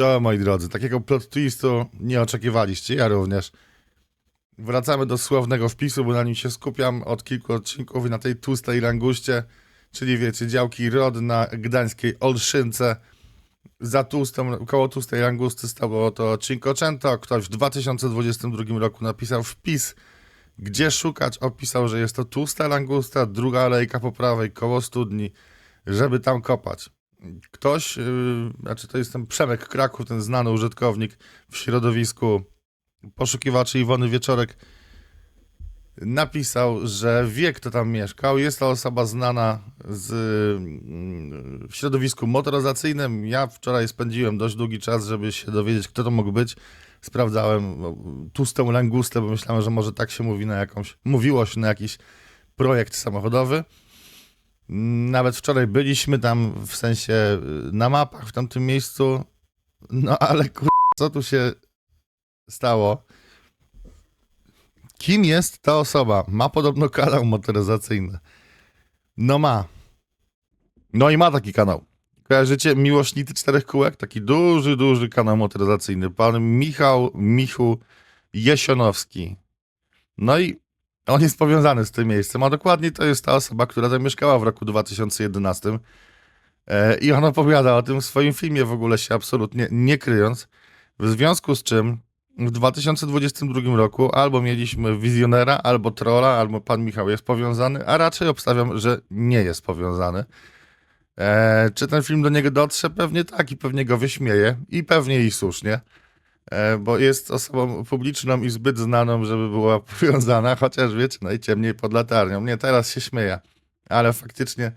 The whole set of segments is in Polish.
Czoło moi drodzy, takiego plot twistu nie oczekiwaliście, ja również. Wracamy do sławnego wpisu, bo na nim się skupiam od kilku odcinków i na tej tłustej languście, czyli wiecie, działki ROD na gdańskiej Olszynce. Za tłustą, koło tłustej langusty stało to Cinquecento. Ktoś w 2022 roku napisał wpis, gdzie szukać. Opisał, że jest to tłusta langusta, druga alejka po prawej, koło studni, żeby tam kopać ktoś, yy, znaczy to jest ten Przemek Kraków, ten znany użytkownik w środowisku poszukiwaczy Iwony Wieczorek, napisał, że wie, kto tam mieszkał. Jest to osoba znana z, yy, w środowisku motoryzacyjnym. Ja wczoraj spędziłem dość długi czas, żeby się dowiedzieć, kto to mógł być. Sprawdzałem no, tłustą langustę, bo myślałem, że może tak się mówi na jakąś, mówiło się na jakiś projekt samochodowy. Nawet wczoraj byliśmy tam, w sensie y, na mapach w tamtym miejscu. No ale kur... co tu się stało? Kim jest ta osoba? Ma podobno kanał motoryzacyjny. No ma. No i ma taki kanał. Kojarzycie Miłośnity Czterech Kółek? Taki duży, duży kanał motoryzacyjny. Pan Michał Michu Jesionowski. No i on jest powiązany z tym miejscem, a dokładnie to jest ta osoba, która tam mieszkała w roku 2011. E, I on opowiada o tym w swoim filmie, w ogóle się absolutnie nie kryjąc. W związku z czym w 2022 roku albo mieliśmy wizjonera, albo trolla, albo pan Michał jest powiązany, a raczej obstawiam, że nie jest powiązany. E, czy ten film do niego dotrze? Pewnie tak i pewnie go wyśmieje i pewnie i słusznie. E, bo jest osobą publiczną i zbyt znaną, żeby była powiązana, chociaż wiecie, najciemniej pod latarnią. Nie, teraz się śmieję, ale faktycznie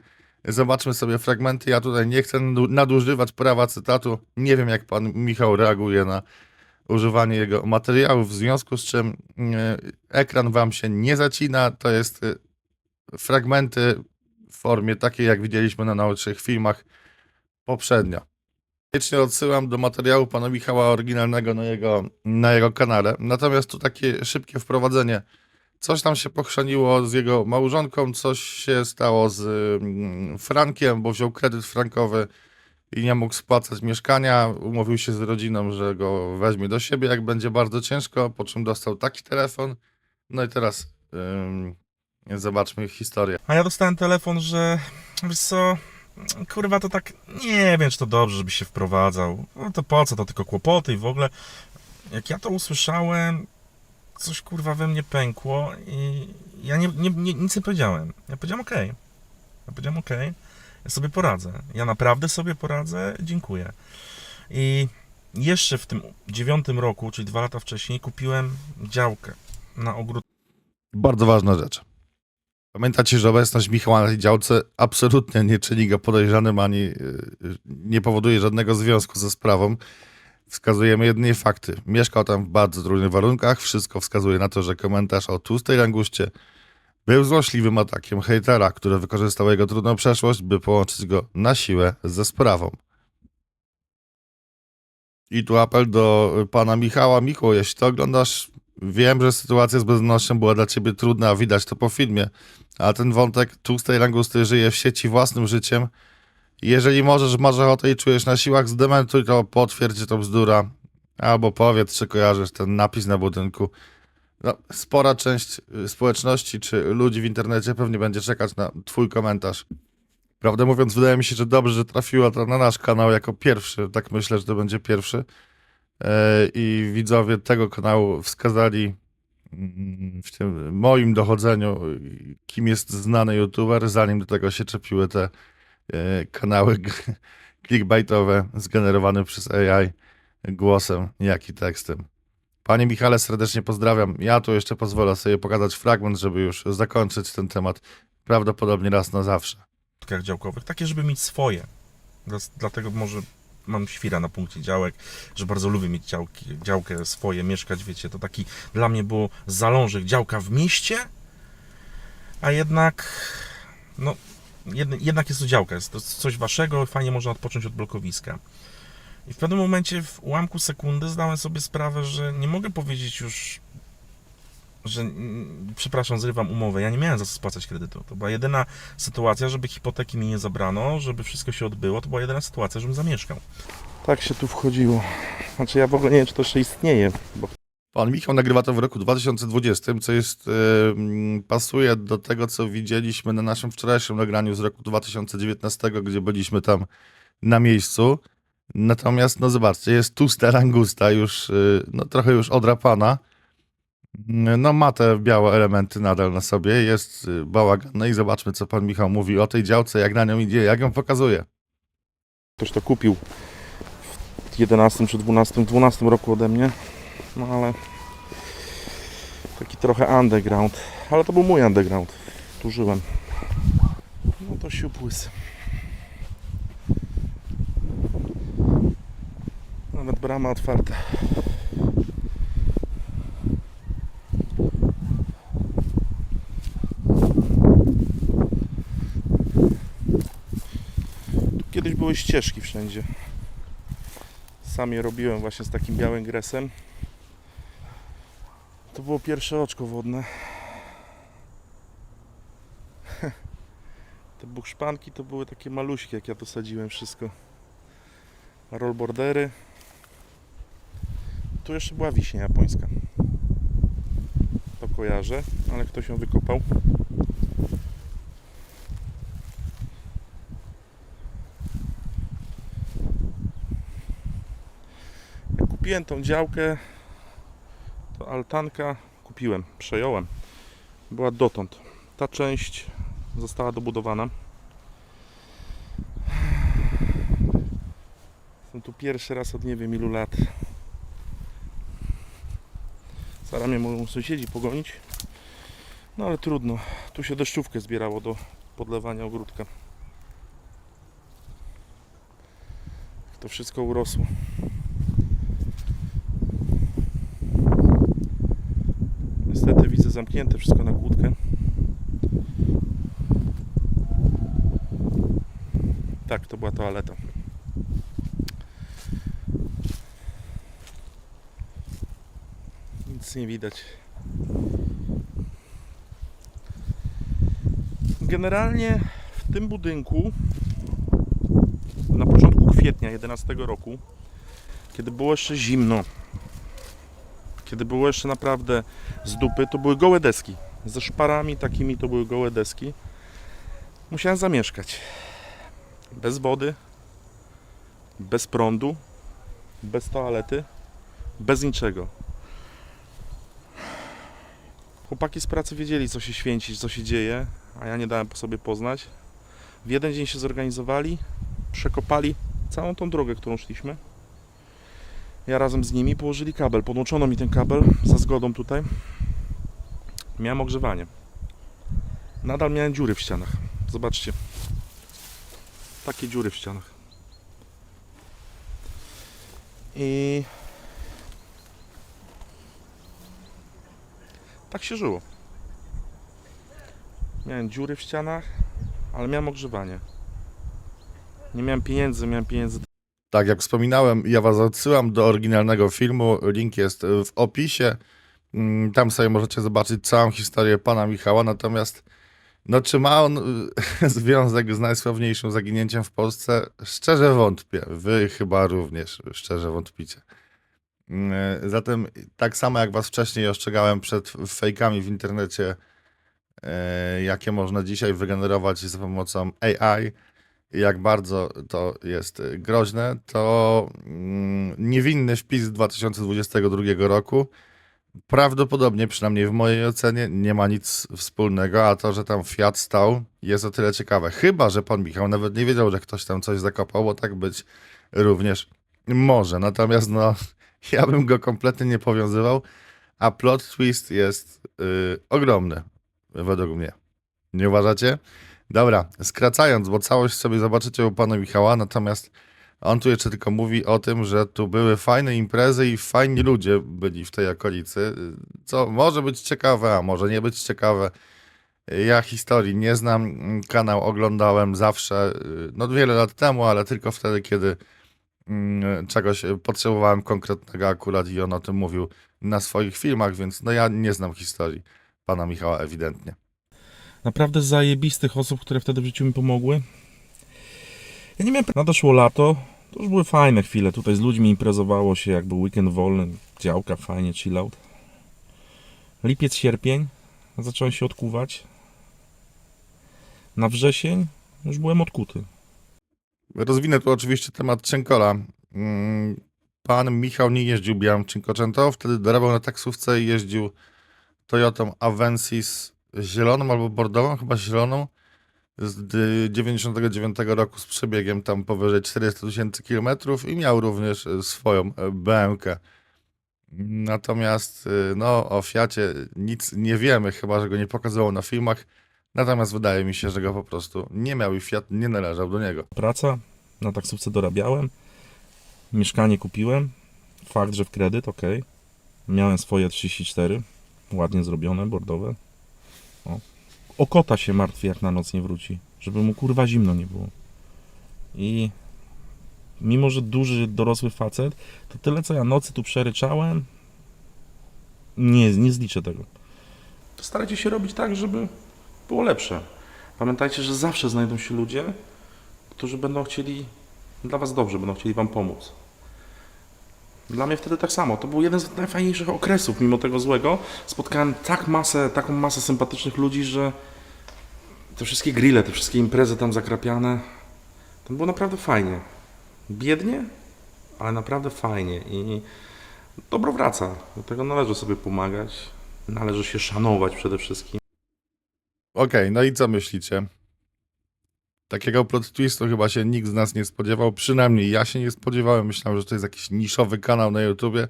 zobaczmy sobie fragmenty. Ja tutaj nie chcę nadu- nadużywać prawa cytatu. Nie wiem, jak pan Michał reaguje na używanie jego materiałów, w związku z czym e, ekran wam się nie zacina. To jest e, fragmenty w formie takiej, jak widzieliśmy na naucznych filmach poprzednio. Wiecznie odsyłam do materiału pana Michała oryginalnego na jego, na jego kanale. Natomiast tu takie szybkie wprowadzenie. Coś tam się pochrzaniło z jego małżonką, coś się stało z mm, Frankiem, bo wziął kredyt frankowy i nie mógł spłacać mieszkania. Umówił się z rodziną, że go weźmie do siebie, jak będzie bardzo ciężko, po czym dostał taki telefon. No i teraz ym, zobaczmy historię. A ja dostałem telefon, że wiesz co, kurwa to tak, nie wiem czy to dobrze, żeby się wprowadzał. No to po co, to tylko kłopoty i w ogóle. Jak ja to usłyszałem, coś kurwa we mnie pękło i ja nie, nie, nie, nic nie powiedziałem. Ja powiedziałem okej. Ja powiedziałem okej, ja sobie poradzę. Ja naprawdę sobie poradzę, dziękuję. I jeszcze w tym dziewiątym roku, czyli dwa lata wcześniej, kupiłem działkę na ogród Bardzo ważna rzecz. Pamiętacie, że obecność Michała na tej działce absolutnie nie czyni go podejrzanym ani y, nie powoduje żadnego związku ze sprawą. Wskazujemy jedynie fakty. Mieszkał tam w bardzo trudnych warunkach. Wszystko wskazuje na to, że komentarz o tłustej languście był złośliwym atakiem hejtera, który wykorzystał jego trudną przeszłość, by połączyć go na siłę ze sprawą. I tu apel do pana Michała. Michał, jeśli to oglądasz, wiem, że sytuacja z bezdomnością była dla ciebie trudna, widać to po filmie, a ten wątek tłustej langusty żyje w sieci własnym życiem. Jeżeli możesz, masz ochotę i czujesz na siłach, zdementuj to, potwierdź, to bzdura, albo powiedz, czy kojarzysz ten napis na budynku. No, spora część y, społeczności czy ludzi w internecie pewnie będzie czekać na twój komentarz. Prawdę mówiąc, wydaje mi się, że dobrze, że trafiła to na nasz kanał jako pierwszy. Tak myślę, że to będzie pierwszy. E, I widzowie tego kanału wskazali mm, w tym moim dochodzeniu, kim jest znany youtuber, zanim do tego się czepiły te e, kanały clickbaitowe zgenerowane przez AI głosem, jak i tekstem. Panie Michale, serdecznie pozdrawiam. Ja tu jeszcze pozwolę sobie pokazać fragment, żeby już zakończyć ten temat prawdopodobnie raz na zawsze. działkowych, takie, żeby mieć swoje. Dla- Dlatego może mam świra na punkcie działek, że bardzo lubię mieć działki, działkę swoje, mieszkać, wiecie, to taki dla mnie było zalążek, działka w mieście, a jednak, no, jed, jednak jest to działka, jest to coś waszego, fajnie można odpocząć od blokowiska. I w pewnym momencie, w ułamku sekundy zdałem sobie sprawę, że nie mogę powiedzieć już że mm, przepraszam, zrywam umowę. Ja nie miałem za co spłacać kredytu. To była jedyna sytuacja, żeby hipoteki mi nie zabrano, żeby wszystko się odbyło. To była jedyna sytuacja, żebym zamieszkał. Tak się tu wchodziło. Znaczy ja w ogóle nie wiem, czy to jeszcze istnieje, bo Pan Michał nagrywa to w roku 2020, co jest, mm, pasuje do tego, co widzieliśmy na naszym wczorajszym nagraniu z roku 2019, gdzie byliśmy tam na miejscu. Natomiast, no zobaczcie, jest tusta langusta, już, e, no trochę już odrapana. No ma te białe elementy nadal na sobie, jest e, bałagan. No i zobaczmy, co pan Michał mówi o tej działce, jak na nią idzie, jak ją pokazuje. ktoś to kupił w 11 czy 12, 12 roku ode mnie. No ale taki trochę underground. Ale to był mój underground. Tu żyłem. No to siup łysy. Nawet brama otwarta. Tu kiedyś były ścieżki wszędzie. Sam je robiłem właśnie z takim białym gresem. To było pierwsze oczko wodne. Te bukszpanki to były takie maluśkie, jak ja to sadziłem wszystko. Rollbordery. Tu jeszcze była wiśnia japońska. To kojarzę, ale ktoś ją wykopał. Kupiłem tą działkę, to altanka kupiłem, przejąłem. Była dotąd. Ta część została dobudowana. Jestem tu pierwszy raz od nie wiem ilu lat. Zaraz mnie mogą sąsiedzi pogonić. No ale trudno. Tu się deszczówkę zbierało do podlewania ogródka. To wszystko urosło. Zamknięte wszystko na kłódkę. Tak, to była toaleta. Nic nie widać. Generalnie w tym budynku na początku kwietnia 11 roku, kiedy było jeszcze zimno, kiedy było jeszcze naprawdę z dupy, to były gołe deski. Ze szparami takimi to były gołe deski. Musiałem zamieszkać. Bez wody, bez prądu, bez toalety, bez niczego. Chłopaki z pracy wiedzieli, co się święci, co się dzieje, a ja nie dałem po sobie poznać. W jeden dzień się zorganizowali, przekopali całą tą drogę, którą szliśmy. Ja razem z nimi położyli kabel. Podłączono mi ten kabel za zgodą tutaj. Miałem ogrzewanie. Nadal miałem dziury w ścianach. Zobaczcie. Takie dziury w ścianach. I tak się żyło. Miałem dziury w ścianach, ale miałem ogrzewanie. Nie miałem pieniędzy, miałem pieniędzy Tak, jak wspominałem, ja was odsyłam do oryginalnego filmu. Link jest w opisie. Mm, Tam sobie możecie zobaczyć całą historię pana Michała. Natomiast, no, czy ma on y, związek z najsławniejszym zaginięciem w Polsce? Szczerze wątpię. Wy chyba również szczerze wątpicie. Mm, Zatem, tak samo jak was wcześniej ostrzegałem przed fejkami w internecie, e, jakie można dzisiaj wygenerować za pomocą AI, jak bardzo to jest y, groźne, to mm, niewinny wpis z 2022 roku prawdopodobnie, przynajmniej w mojej ocenie, nie ma nic wspólnego, a to, że tam Fiat stał, jest o tyle ciekawe. Chyba, że pan Michał nawet nie wiedział, że ktoś tam coś zakopał, bo tak być również może. Natomiast no, ja bym go kompletnie nie powiązywał, a plot twist jest y, ogromny, według mnie. Nie uważacie? Dobra, skracając, bo całość sobie zobaczycie u pana Michała, natomiast on tu jeszcze tylko mówi o tym, że tu były fajne imprezy i fajni ludzie byli w tej okolicy, co może być ciekawe, a może nie być ciekawe. Ja historii nie znam, kanał oglądałem zawsze, no wiele lat temu, ale tylko wtedy, kiedy mm, czegoś potrzebowałem konkretnego akurat i on o tym mówił na swoich filmach, więc no ja nie znam historii pana Michała ewidentnie. Naprawdę zajebistych osób, które wtedy w życiu mi pomogły. Ja nie miałem... Nadeszło lato, to już były fajne chwile. Tutaj z ludźmi imprezowało się, jak był weekend wolny, działka, fajnie, chill out. Lipiec, sierpień, zacząłem się odkuwać. Na wrzesień już byłem odkuty. Rozwinę tu oczywiście temat Cienkola. Mm, Pan Michał nie jeździł białym Cinquecento, wtedy dorabiał na taksówce i jeździł Toyotą Avensis zieloną albo bordową, chyba zieloną, z dy- 99 roku z przebiegiem tam powyżej 400 tysięcy kilometrów i miał również e, swoją e, BMK. Natomiast e, no, o Fiacie nic nie wiemy, chyba że go nie pokazywał na filmach. Natomiast wydaje mi się, że go po prostu nie miał i Fiat nie należał do niego. Praca, na taksówce dorabiałem. Mieszkanie kupiłem. Fakt, że w kredyt, ok. Miałem swoje 34, ładnie zrobione, bordowe. O. o kota się martwi, jak na noc nie wróci, żeby mu kurwa zimno nie było. I mimo, że duży, dorosły facet, to tyle, co ja nocy tu przeryczałem, nie, nie zliczę tego. Starajcie się robić tak, żeby było lepsze. Pamiętajcie, że zawsze znajdą się ludzie, którzy będą chcieli dla Was dobrze, będą chcieli Wam pomóc. Dla mnie wtedy tak samo. To był jeden z najfajniejszych okresów, mimo tego złego. Spotkałem tak masę, taką masę sympatycznych ludzi, że te wszystkie grille, te wszystkie imprezy tam zakrapiane, to było naprawdę fajnie. Biednie, ale naprawdę fajnie i dobro wraca. Do tego należy sobie pomagać, należy się szanować przede wszystkim. Okej, no i co myślicie? Takiego plot twistu chyba się nikt z nas nie spodziewał, przynajmniej ja się nie spodziewałem. Myślałem, że to jest jakiś niszowy kanał na YouTubie,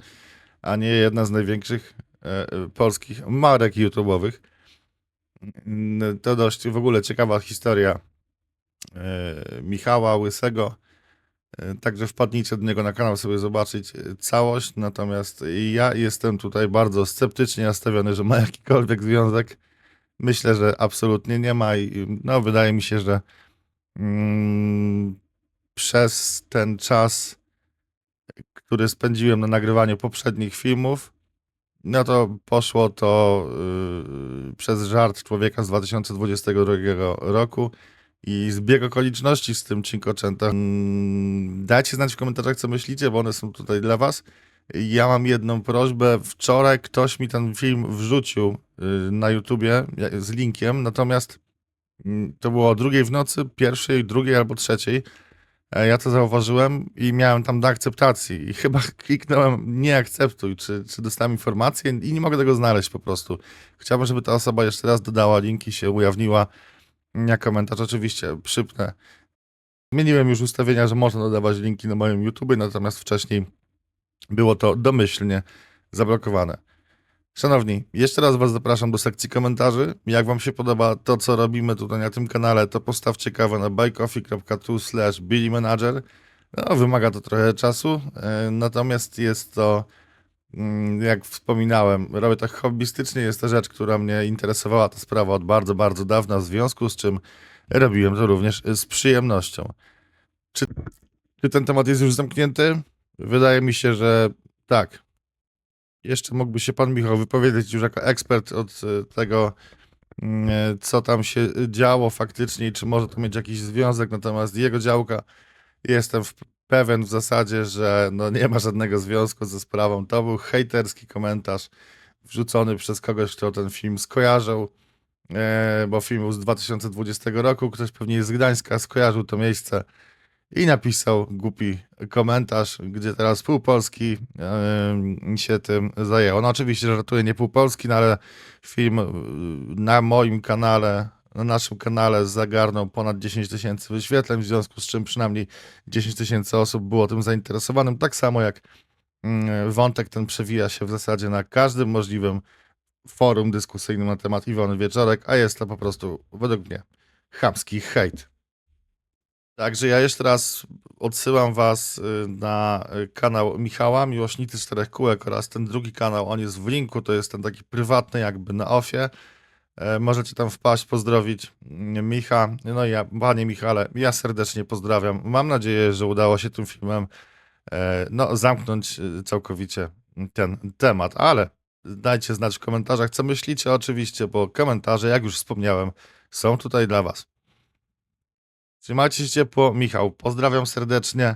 a nie jedna z największych e, e, polskich marek YouTube'owych. To dość w ogóle ciekawa historia e, Michała Łysego. E, Także wpadnijcie do niego na kanał sobie zobaczyć e, całość. Natomiast ja jestem tutaj bardzo sceptycznie nastawiony, że ma jakikolwiek związek. Myślę, że absolutnie nie ma i no, wydaje mi się, że przez ten czas, który spędziłem na nagrywaniu poprzednich filmów, no to poszło to yy, przez żart człowieka z 2022 roku i zbieg okoliczności z tym Cinquecento. Mm, Dajcie znać w komentarzach, co myślicie, bo one są tutaj dla was. Ja mam jedną prośbę. Wczoraj ktoś mi ten film wrzucił y, na YouTubie z linkiem, natomiast mm, to było o drugiej w nocy, pierwszej, drugiej albo trzeciej. E, Ja to zauważyłem i miałem tam do akceptacji i chyba kliknąłem nie akceptuj, czy, czy dostałem informację i nie mogę tego znaleźć po prostu. Chciałbym, żeby ta osoba jeszcze raz dodała linki, się ujawniła. Ja komentarz oczywiście przypnę. Zmieniłem już ustawienia, że można dodawać linki na moim YouTube, natomiast wcześniej było to domyślnie zablokowane. Szanowni, jeszcze raz Was zapraszam do sekcji komentarzy. Jak Wam się podoba to, co robimy tutaj na tym kanale, to postawcie kawę na buycoffee.tu slash billymanager. No, wymaga to trochę czasu, e, natomiast jest to, mm, jak wspominałem, robię tak hobbystycznie, jest to rzecz, która mnie interesowała, ta sprawa od bardzo, bardzo dawna, w związku z czym robiłem to również z przyjemnością. Czy, czy ten temat jest już zamknięty? Wydaje mi się, że tak. Jeszcze mógłby się pan Michał wypowiedzieć już jako ekspert od e, tego, mm, e, co tam się działo faktycznie i czy może to mieć jakiś związek. Natomiast jego działka jestem w, pewien w zasadzie, że no nie ma żadnego związku ze sprawą. To był hejterski komentarz wrzucony przez kogoś, kto ten film skojarzył, e, bo film był z 2020 roku. Ktoś pewnie z Gdańska skojarzył to miejsce i napisał głupi komentarz, gdzie teraz pół Polski em, się tym zajęło. No oczywiście żartuję, nie pół Polski, no ale film y, na moim kanale, na naszym kanale zagarnął ponad 10 tysięcy wyświetleń, w związku z czym przynajmniej 10 tysięcy osób było tym zainteresowanym, tak samo jak mm, wątek ten przewija się w zasadzie na każdym możliwym forum dyskusyjnym na temat Iwony Wieczorek, a jest to po prostu, według mnie, chamski hejt. Także ja jeszcze raz odsyłam was y, na y, kanał Michała, Miłośnicy Czterech Kółek oraz ten drugi kanał, on jest w linku, to jest ten taki prywatny jakby na ofie. E, Możecie tam wpaść, pozdrowić mm, Micha. No i ja, panie Michale, ja serdecznie pozdrawiam. Mam nadzieję, że udało się tym filmem e, no, zamknąć e, całkowicie ten temat, ale dajcie znać w komentarzach, co myślicie oczywiście, bo komentarze, jak już wspomniałem, są tutaj dla was. Trzymajcie się ciepło, Michał, pozdrawiam serdecznie.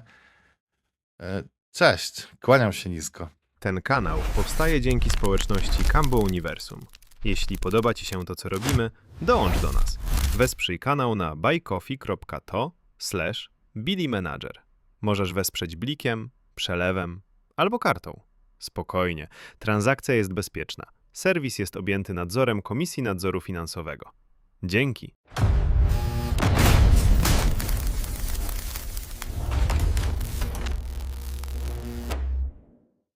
E, Cześć, kłaniam się nisko. Ten kanał powstaje dzięki społeczności Cambo Uniwersum. Jeśli podoba Ci się to, co robimy, dołącz do nas. Wesprzyj kanał na buycoffee.to slash Manager. Możesz wesprzeć blikiem, przelewem albo kartą. Spokojnie, transakcja jest bezpieczna. Serwis jest objęty nadzorem Komisji Nadzoru Finansowego. Dzięki.